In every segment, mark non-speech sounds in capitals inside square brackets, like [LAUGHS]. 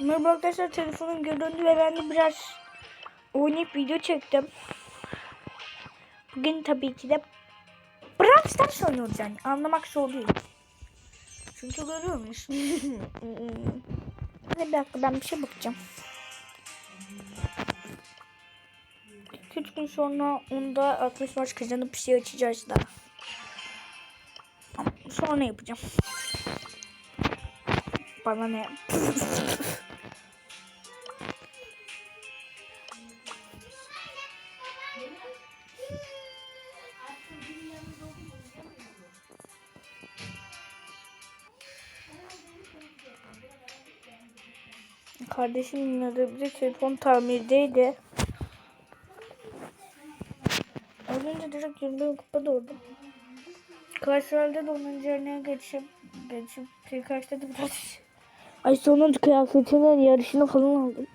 Merhaba arkadaşlar telefonum göründü ve ben de biraz oynayıp video çektim. Bugün tabii ki de Brawl Stars oynuyoruz yani anlamak zor değil. Çünkü görüyormuş. [LAUGHS] bir dakika ben bir şey bakacağım. 2-3 gün sonra onda 60 maç kazanıp bir şey açacağız da. Sonra yapacağım. Bana ne? [LAUGHS] Kardeşim adı bir telefon tamirdeydi. Az önce direkt 20 kupa doğdum. Karşılarda da onun üzerine geçip geçip birkaçta da biraz Ay sonra kıyafetinin yarışını falan aldım.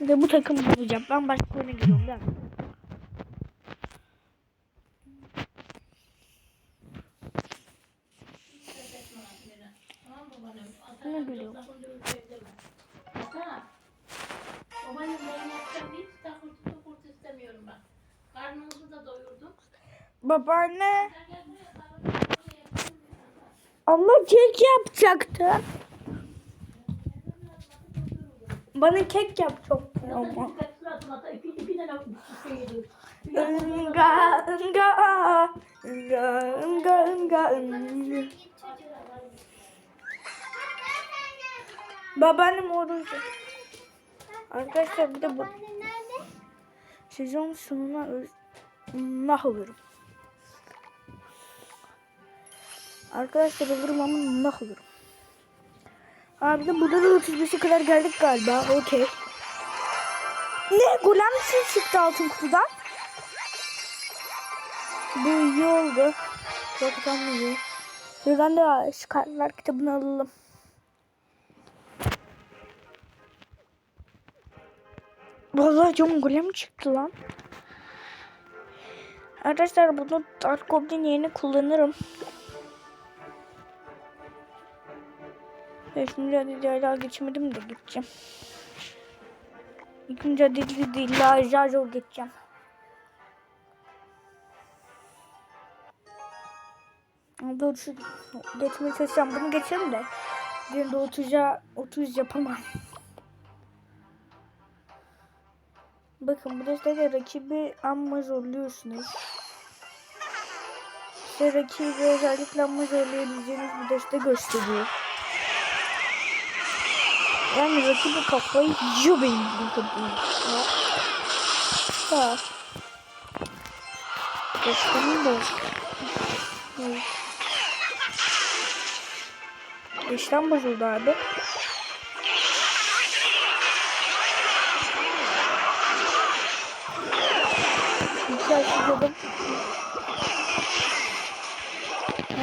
Bir de bu takım bulacağım. Ben başka oyuna giriyorum ben. Ne gülüyor? Babaanne. Ama kek yapacaktı. Bana kek yap çok ama. Inga, ınga, ınga, ınga, ınga, ınga. Babaannem orada. Arkadaşlar bir de bu sezon sonuna nah olurum. Arkadaşlar olurum ama nah olurum. Abi de burada da 35'e kadar geldik galiba. Okey. Ne? Golem mi çıktı altın kutudan? Bu iyi oldu. Çok iyi. Şuradan da şu kartlar kitabını alalım. Vallahi John Golem çıktı lan. Arkadaşlar bunu Dark Goblin yerine kullanırım. Ve şimdi hadi hala geçmedim de gideceğim. İkinci adedi değil, zor geçeceğim. Doğrusu geçmeye çalışacağım. Bunu geçelim de. Birinde 30'a 30 yapamam. Bakın bu destede rakibi amma zorluyorsunuz. Size rakibi özellikle amma zorlayabileceğiniz bir deste gösteriyor. Yani rakibi kafayı yiyor benim bu kadar. Ha. Destenin de Evet. İşlem bozuldu abi. İki açıyordum.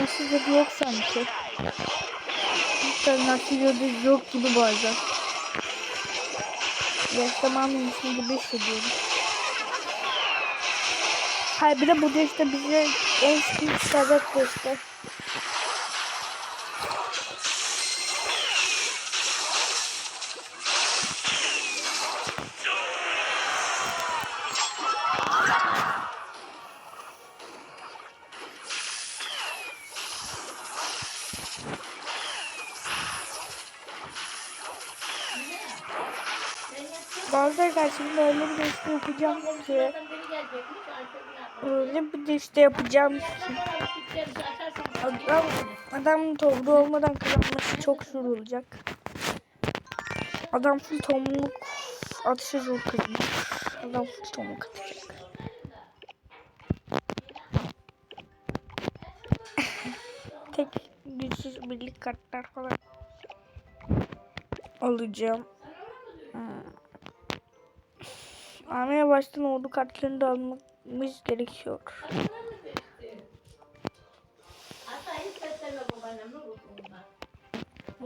Nasıl dedi yok sanki. Dedi yok gibi bazen. Yaşamamıyormuşum gibi hissediyorum. Hayır bir de bu işte bize en sıkıntı sebep göster. Bazıları şimdi öyle bir deste yapacağım ki. Öyle bir deste yapacağım ki. Adam, adam tohumlu olmadan kazanması çok zor olacak. Adam full tohumluk atışı zor kazanır. Adam full tohumluk atacak. Tek güçsüz birlik kartlar falan alacağım. Ama baştan ordu kartlarını da almamız gerekiyor.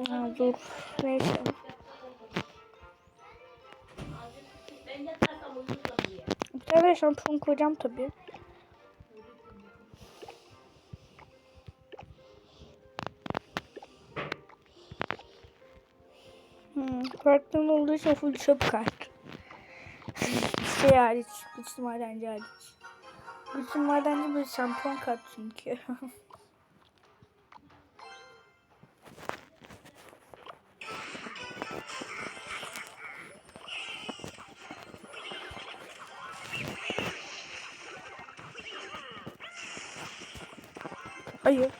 Ha, dur. Neyse. Bir tane şampiyon koyacağım tabii. Hmm. Farklı olduğu için full çöp. Şey hariç. Güçlü madenci hariç. Güçlü madenci bir şampiyon kart çünkü. [LAUGHS] Hayır.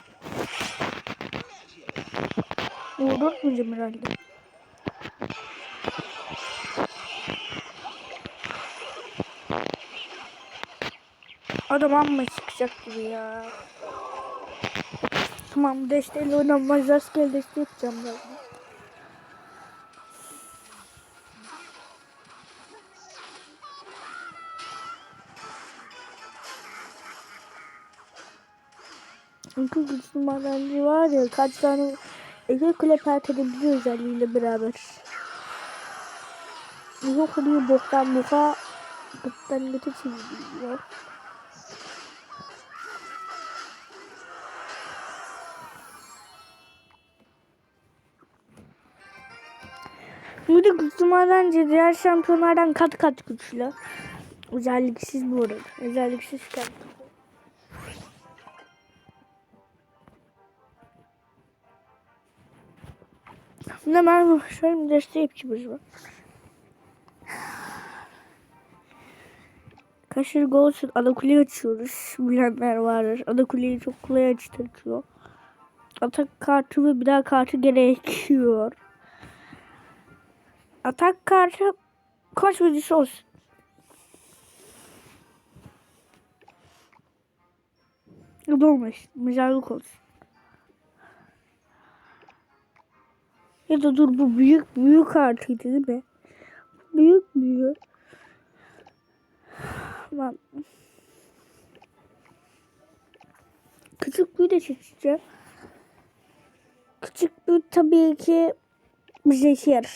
Vurdurtmayacağım herhalde. Adam amma çıkacak gibi ya. Tamam desteğiyle oynanmaz. Rastgele desteği yapacağım ben. Çünkü güçlü madenci var ya kaç tane Ege kule pert edebiliyor özelliğiyle beraber. Yok oluyor boktan boka gıttan gıtı çeviriyor. Güçlü madenci diğer şampiyonlardan kat kat güçlü. Özelliksiz bu arada. Özelliksiz kart. Şimdi ben şöyle desteği yapacağız var. Kaşır gol için ana kuleyi açıyoruz. Bilenler vardır. Ana kuleyi çok kolay açtırıyor. Atak kartı ve bir daha kartı gerekiyor. Atak kartı koç büyücüsü olsun. Ya da olmaz. Mezarlık olsun. Ya da dur bu büyük büyük artıydı değil mi? Büyük büyük. Tamam. Küçük büyü de seçeceğim. Küçük büyü tabii ki zehir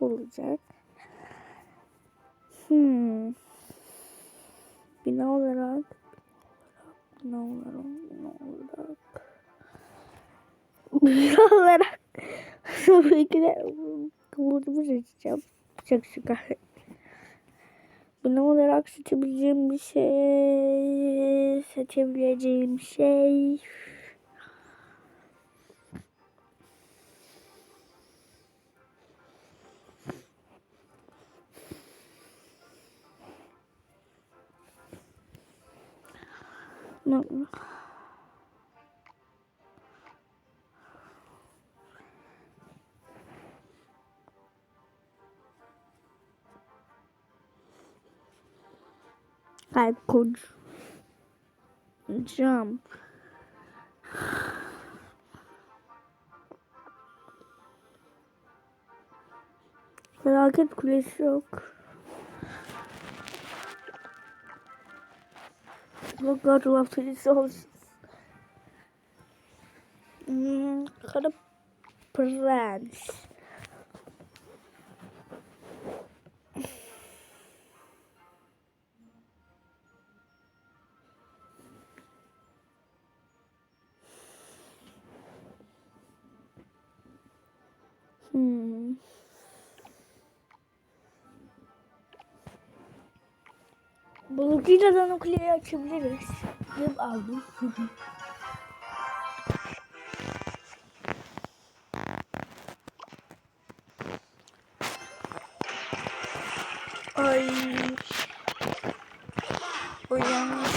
olacak. Hmm. Bina olarak bina olarak bina olarak bina olarak tabii ki de kıvırcımı seçeceğim. Çok şükür. Bina olarak seçebileceğim bir şey seçebileceğim şey Kalp koç. Cam. Felaket kulesi yok. Of Kulesi olsun. Hmm, Kara Prens. Balıkçıyla da kuleyi açabiliriz. Yıl aldım. [LAUGHS] Ay. O yanlış.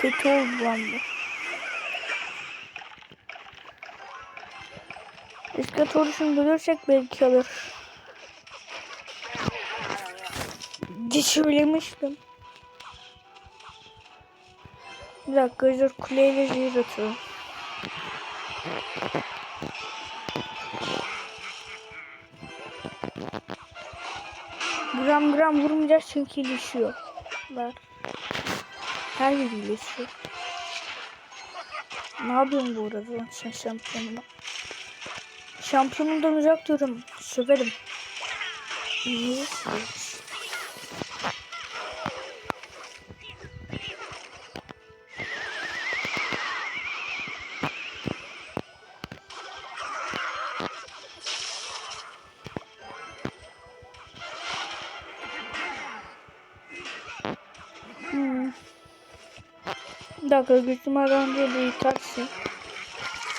Kötü oldu lan bu. Oluşunu bölürsek belki alır. Söylemiştim. Bir dakika dur kuleyle zehir atıyorum. Gram gram vurmayacağız çünkü iyileşiyor. Ver. Her biri iyileşiyor. Ne yapıyorsun bu arada sen şampiyonuma? Şampiyonundan uzak durum. Söverim. Niye? Bir dakika güçlü diye bir taksi.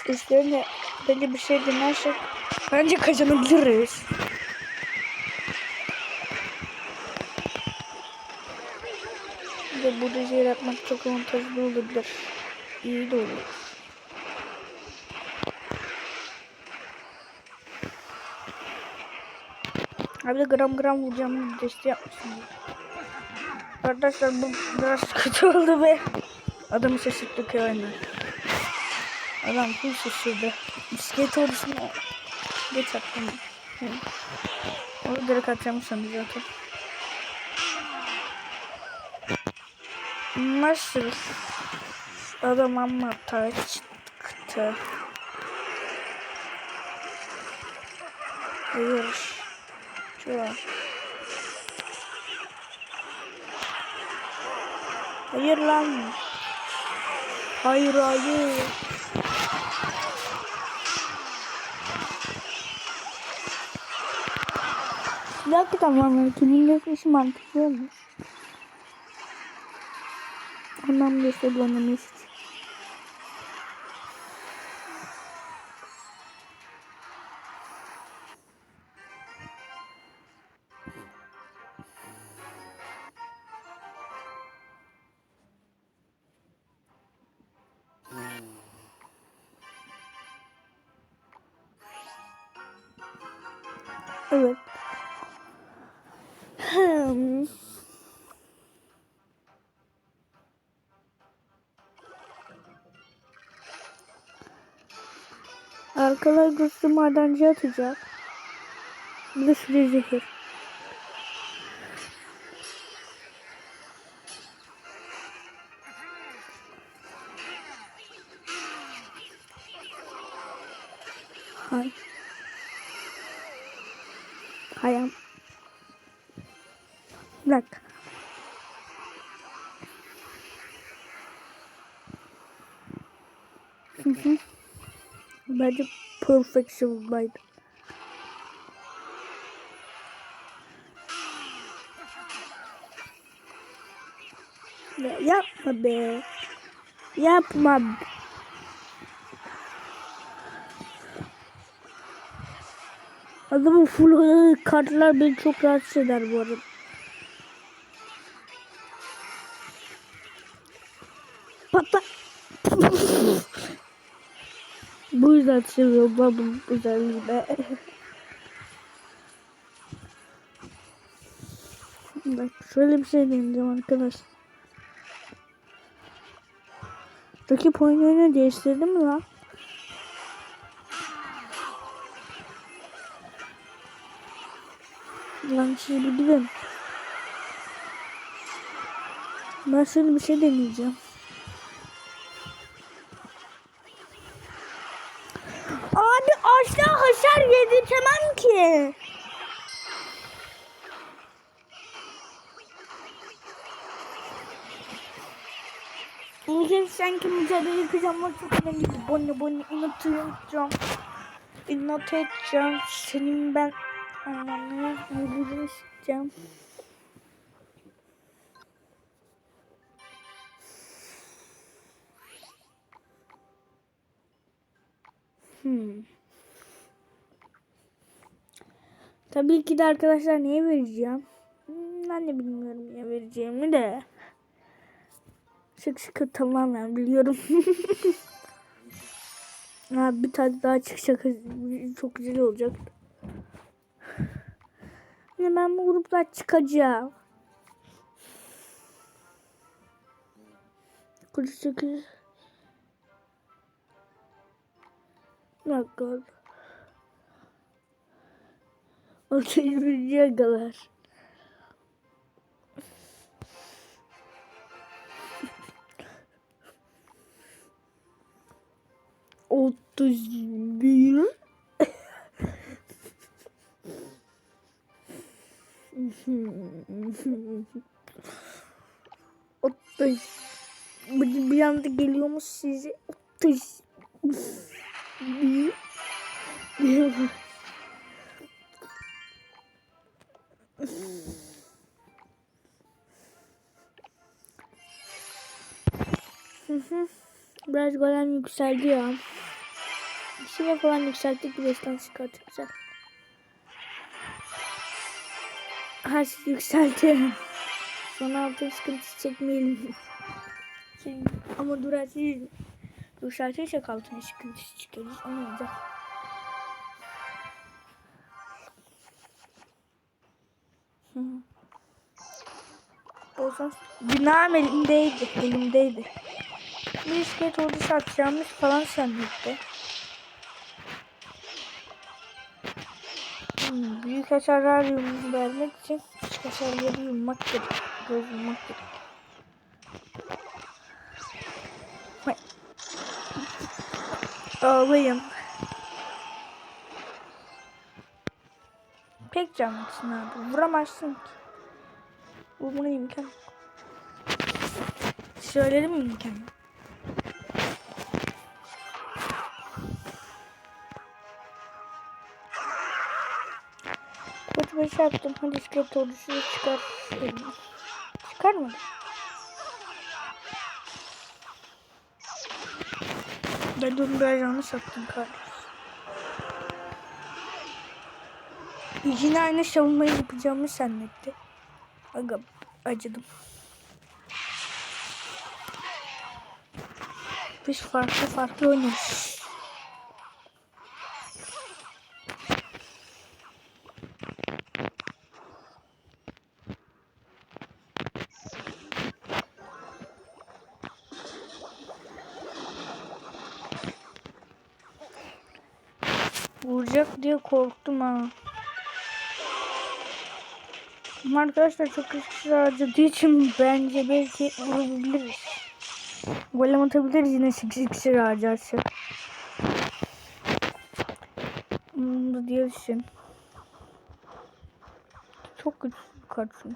Üstlerine bence bir şey denersek bence kazanabiliriz. De burada şey yapmak çok avantajlı olabilir. İyi de olur. Abi gram gram vuracağım bir deste yapmışım. Arkadaşlar bu biraz [LAUGHS] kötü oldu be. Adamı şaşırttık yani. Adam full şaşırdı. Bisiklet ordusunu geç attım. Onu direkt atacağım sandı zaten. Nasıl? Adam amma taçtı. Hayır. Şu an. Hayır lan. Hayır hayır. Dakika tamam. Kimin geçmişi mantıklı olmuş. Ondan bir şey bulamamış. Evet. Hmm. Arkalar güçlü madenci atacak. Bir de şuraya zehir. Bence perfection'daydı. Ya yapma be. Yapma. Adamın full kartlar beni çok rahatsız eder bu arada. Bu yüzden seviyorum ben bu özelliği be. [LAUGHS] Bak şöyle bir şey deneyeceğim arkadaşlar. Rakip oyunu değiştirdi mi lan? Siz bir bilin. Ben şöyle bir şey deneyeceğim. Ki. Bugün sanki mücadele ama çok önemli. Bonne bonne unutacağım. Edeceğim. Senin ben yıldızını isteyeceğim. Tabii ki de arkadaşlar neye vereceğim? Hmm, Ben de bilmiyorum neye vereceğimi de. Şık şık tamamen biliyorum. [LAUGHS] ha, bir tane daha çıkacak. Çok güzel olacak. Yine ben bu gruptan çıkacağım. 48 Bir dakika. Orta 20'ye kadar. Otuz bir. Otuz. Bir, bir anda geliyormuş size. Otuz. Bir. Bir. Biraz golem yükseldi ya. Şey falan yükselttik bir beşten çıkarttık güzel. Her şey yükseldi. Son altı sıkıntısı çekmeyelim. Şey, ama dur her şeyi yükseltirsek altına sıkıntısı çıkarız. O ne olacak? Olsun. Günahım elimdeydi. Elimdeydi. Bir iskelet ordu satacağımız falan sanıyordu. Hmm, büyük hasarlar yum vermek için küçük hasarları yummak gerek. Göz yummak gerek. Ağlayın. Canlısın abi. Vuramazsın ki. Vurmana imkan yok. Söyledim imkan yok? Koç başı yaptım. Hadi iskelet oluşu çıkar. Çıkarmadı. Ben de onu biraz yanlış yaptım kardeş. Yine aynı savunmayı yapacağımı zannetti. Aga acıdım. Biz farklı farklı oynuyoruz. Vuracak diye korktum ha. Ama arkadaşlar çok ısrar harcadığı için bence belki vurabiliriz. Golem atabiliriz yine 8 iksir harcarsa. Hmm, bu diye düşün. Çok güçlü bir kart çünkü.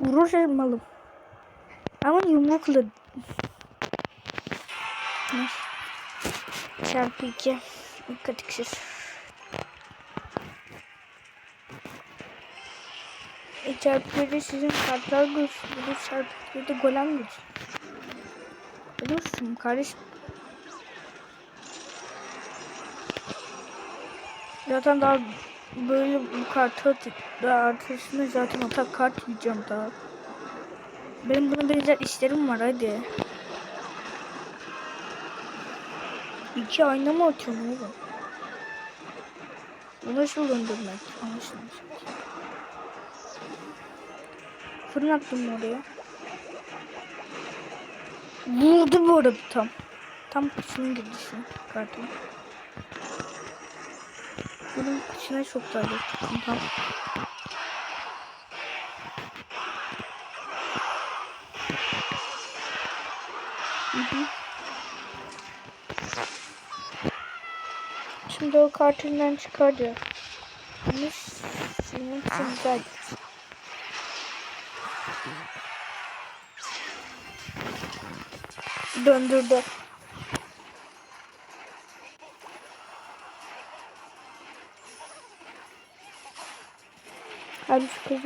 Vurur elmalım. Ama yumrukla. Çarpı 2. Dikkat iksir. Çarpı 1'de sizin kartlar güçlü. Bu çarpı 2'de golem güçlü. Biliyorsun kardeşim. Zaten daha böyle bu kartı at- daha artısını zaten atak kart yiyeceğim daha. Benim buna benzer işlerim var hadi. İki ayna mı atıyorsun oğlum? Bu nasıl döndürmek? Fırın attım oraya. Vurdu bu arada tam. Tam girdi şu kartım. Bunun kıçına çok darbe tuttum tam. Hı hı. Şimdi o kartından çıkardı. Bunu senin için güzel. Döndürdü. Hadi şu